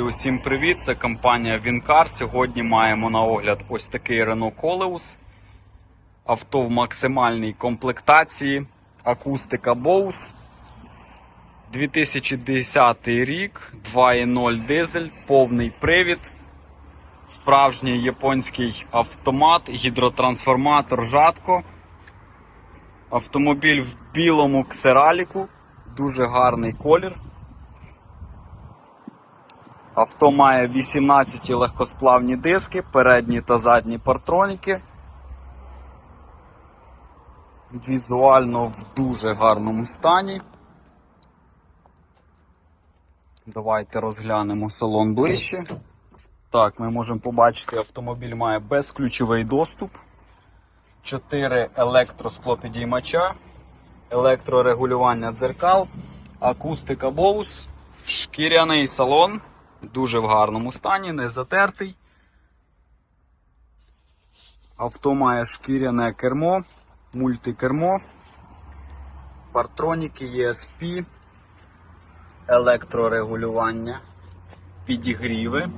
Усім привіт! Це компанія Вінкар. Сьогодні маємо на огляд ось такий Renault Coleus. Авто в максимальній комплектації. Акустика Bose. 2010 рік, 2.0 дизель, повний привід. Справжній японський автомат, гідротрансформатор жатко. Автомобіль в білому ксераліку. Дуже гарний колір. Авто має 18 легкосплавні диски, передні та задні партроніки. Візуально в дуже гарному стані. Давайте розглянемо салон ближче. Так, ми можемо побачити, автомобіль має безключовий доступ. 4 електросклопідіймача, електрорегулювання дзеркал, акустика Bose, шкіряний салон. Дуже в гарному стані, не затертий. Авто має шкіряне кермо, мультикермо, партроніки ESP, електрорегулювання, підігріви.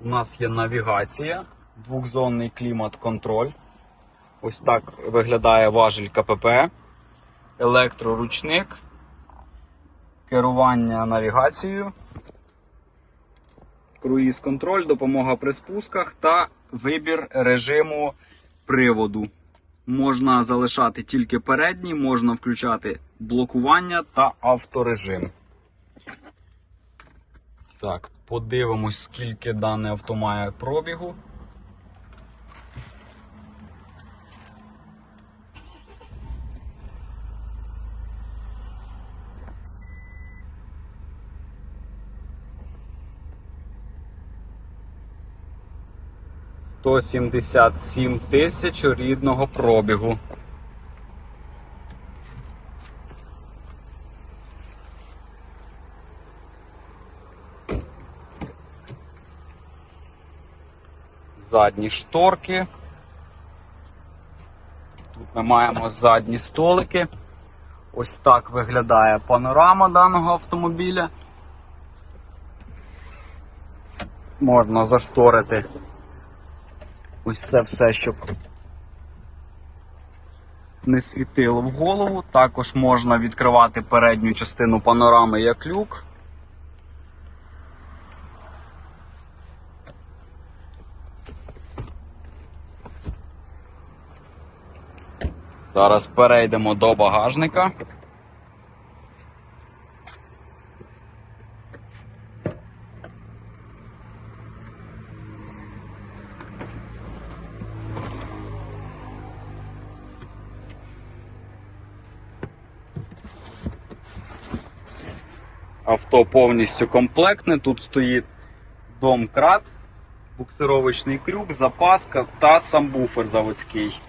У нас є навігація, двохзонний клімат-контроль. Ось так виглядає важіль КПП електроручник, керування навігацією, круїз контроль, допомога при спусках та вибір режиму приводу. Можна залишати тільки передній, можна включати блокування та авторежим. Так, подивимось, скільки дане авто має пробігу. Сто сімдесят сім тисяч рідного пробігу. Задні шторки. Тут ми маємо задні столики. Ось так виглядає панорама даного автомобіля. Можна зашторити ось це все, щоб не світило в голову. Також можна відкривати передню частину панорами як люк. Зараз перейдемо до багажника. Авто повністю комплектне. Тут стоїть домкрат, буксировочний крюк, запаска та самбуфер заводський.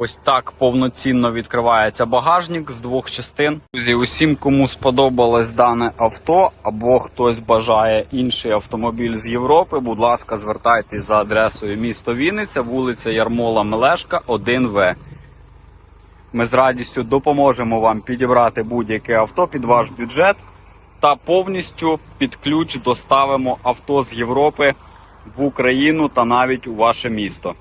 Ось так повноцінно відкривається багажник з двох частин. Друзі, усім, кому сподобалось дане авто, або хтось бажає інший автомобіль з Європи, будь ласка, звертайтесь за адресою місто Вінниця, вулиця Ярмола Мелешка, 1В. Ми з радістю допоможемо вам підібрати будь-яке авто під ваш бюджет та повністю під ключ доставимо авто з Європи в Україну та навіть у ваше місто.